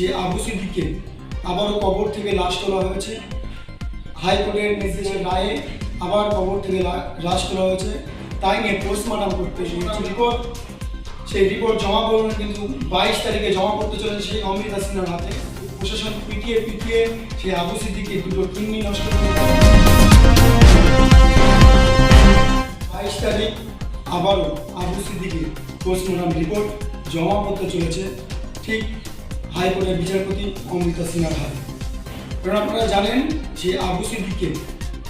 যে আবু সিদ্দিককে আবারও কবর থেকে লাশ তোলা হয়েছে, হাইকোর্টের নির্দেশের রায়ে আবার কবর থেকে লাশ তোলা হয়েছে। তাই নিয়ে পোস্টমর্টম করতে রিপোর্ট সেই রিপোর্ট জমা করবেন কিন্তু বাইশ তারিখে জমা করতে চলেছে সেই অমৃত হাসিনার হাতে। প্রশাসন পিটিয়ে পিটিয়ে সেই আবু সিদ্দিককে দুটো কিডনি নষ্ট করে বাইশ তারিখ আবারও আবু সিদ্দিকের পোস্টমর্টম রিপোর্ট জমা করতে চলেছে। ঠিক হাইকোর্টের বিচারপতি অমৃতা সিনহার হাতে কারণ আপনারা জানেন যে আবু সিদ্দিককে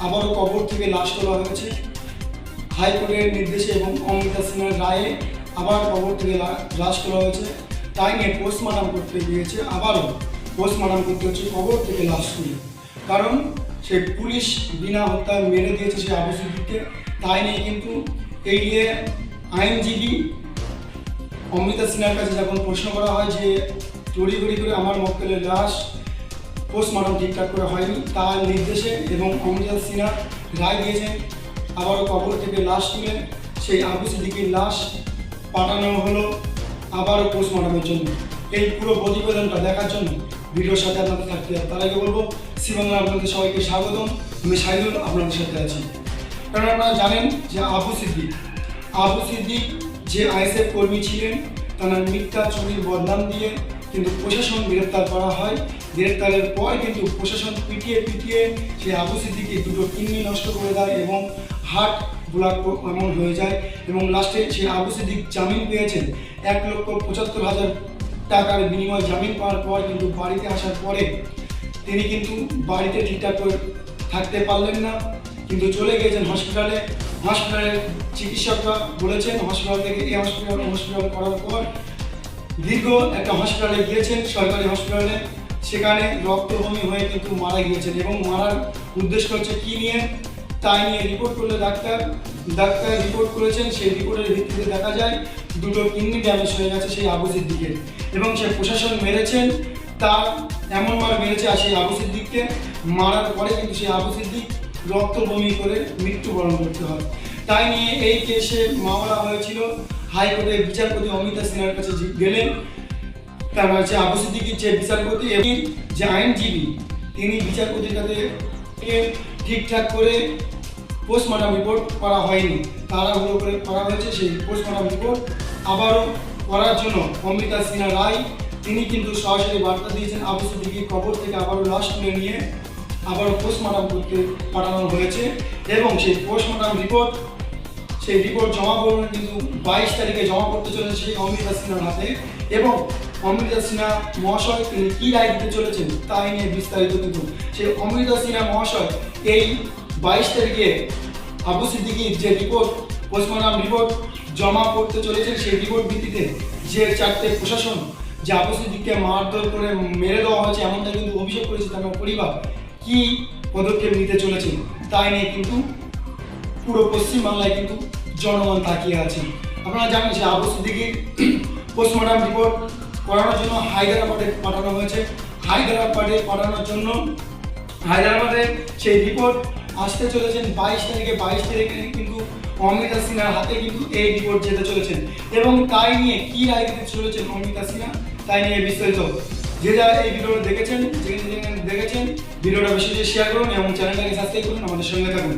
আবারও কবর থেকে লাশ তোলা হয়েছে। হাইকোর্টের নির্দেশে এবং অমৃতা সিনহার রায়ে আবার কবর থেকে লাশ তোলা হয়েছে। তাই নিয়ে পোস্টমর্টম করতে গিয়েছে, আবারও পোস্টমর্টম করতে হচ্ছে কবর থেকে লাশ তুলে। কারণ সে পুলিশ বিনা হত্যায় মেরে দিয়েছে সে আবু সিদ্দিককে। তাই নিয়ে কিন্তু এই নিয়ে আইনজীবী অমৃতা সিনহার কাছে যখন প্রশ্ন করা হয় যে তড়িঘড়ি করে আমার মক্কেলের লাশ পোস্টমর্টম ঠিকঠাক করে হয়নি, তার নির্দেশে এবং অমৃতা সিনহা রায় দিয়েছেন, আবারও কবর থেকে লাশ তুলে সেই আবু সিদ্দিকির লাশ পাঠানো হলো আবারও পোস্টমর্টমের জন্য। এই পুরো প্রতিবেদনটা দেখার জন্য ভিডিওর সাথে আপনাদের থাকতে হবে তার আগে বলব শ্রীবাংলা আপনাদের সবাইকে স্বাগতম, আমি সাইদুল আপনাদের সাথে আছি। কারণ আপনারা জানেন যে আবু সিদ্দিক আবু সিদ্দিক যে আইএসএফ কর্মী ছিলেন, তার মিথ্যা ছবির বদনাম দিয়ে কিন্তু প্রশাসন গ্রেপ্তার করা হয়। গ্রেপ্তারের পর কিন্তু প্রশাসন পিটিয়ে পিটিয়ে সেই আবু সিদ্দিকে দুটো কিডনি নষ্ট করে দেয় এবং হার্ট ব্লক এমন হয়ে যায় এবং লাস্টে সেই আবু সিদ্দিক জামিন পেয়েছেন এক লক্ষ পঁচাত্তর হাজার টাকার বিনিময়ে জামিন পাওয়ার পর কিন্তু বাড়িতে আসার পরে তিনি কিন্তু বাড়িতে ঠিকঠাক করে থাকতে পারলেন না, কিন্তু চলে গিয়েছেন হসপিটালে হসপিটালের চিকিৎসকরা বলেছেন হসপিটাল থেকে এই হসপিটাল হসপিটাল করার পর দীর্ঘ একটা হসপিটালে গিয়েছেন, সরকারি হসপিটালে সেখানে রক্তভূমি হয়ে কিন্তু মারা গিয়েছেন এবং মারার উদ্দেশ্য হচ্ছে কি নিয়ে? তাই নিয়ে রিপোর্ট করলে ডাক্তার ডাক্তার রিপোর্ট করেছেন, সেই রিপোর্টের ভিত্তিতে দেখা যায় দুটো কিডনি ড্যামেজ হয়ে গেছে সেই আবু দিকে এবং সে প্রশাসন মেরেছেন, তার এমনভাবে মেরেছে আর সেই আবু সিদ্দিককে। মারার পরে কিন্তু সেই আবু সিদ্দিক রক্ত বমি করে মৃত্যুবরণ করতে হয়। তাই নিয়ে এই কেসে মামলা হয়েছিল। হাইকোর্টের বিচারপতি অমিতা সিনহার কাছে গেলেন, তার হচ্ছে আবু সিদ্দিকির যে বিচারপতি এবং যে আইনজীবী, তিনি বিচারপতির কাছে ঠিকঠাক করে পোস্টমর্টম রিপোর্ট করা হয়নি। তাড়াহুড়ো করে করা হয়েছে সেই পোস্টমর্টম রিপোর্ট। আবারও করার জন্য অমৃতা সিনহা রায়, তিনি কিন্তু সরাসরি বার্তা দিয়েছেন আবু সিদ্দিকির কবর থেকে আবারও লাশ তুলে নিয়ে আবারও পোস্টমর্টম করতে পাঠানো হয়েছে এবং সেই পোস্টমর্টম রিপোর্ট সেই রিপোর্ট জমা করবেন কিন্তু বাইশ তারিখে জমা করতে চলেছে অমৃতা সিনহার হাতে এবং অমৃতা সিনহা মহাশয় তিনি কী রায় দিতে চলেছেন তাই নিয়ে বিস্তারিত কিন্তু সেই অমৃতা সিনহা মহাশয় এই বাইশ তারিখে আবু সিদ্দিকির যে রিপোর্ট পোস্টমর্টম রিপোর্ট জমা করতে চলেছেন, সেই রিপোর্ট ভিত্তিতে যে চারটে প্রশাসন যে আবু সিদ্দিককে মারধর করে মেরে দেওয়া হয়েছে, এমনটা কিন্তু অভিযোগ করেছে তার পরিবার। কি পদক্ষেপ নিতে চলেছে তাই নিয়ে কিন্তু পুরো পশ্চিমবাংলায় কিন্তু জনগণ তাকিয়ে আছে আপনারা জানেন যে আবু সিদ্দিকির পোস্টমর্টম রিপোর্ট করানোর জন্য হায়দ্রাবাদে পাঠানো হয়েছে। হায়দ্রাবাদে পাঠানোর জন্য হায়দ্রাবাদে সেই রিপোর্ট আসতে চলেছেন। বাইশ তারিখে বাইশ তারিখে কিন্তু অমৃতা সিনহার হাতে কিন্তু এই রিপোর্ট যেতে চলেছেন এবং তাই নিয়ে কি রায় দিতে চলেছেন অমৃতা সিনহা, তাই নিয়ে বিস্তারিত। যে যারা এই ভিডিওটা দেখেছেন দেখেছেন, ভিডিওটা বেশি শেয়ার করুন এবং চ্যানেলটাকে সাবস্ক্রাইব করুন, আমাদের সঙ্গে থাকুন।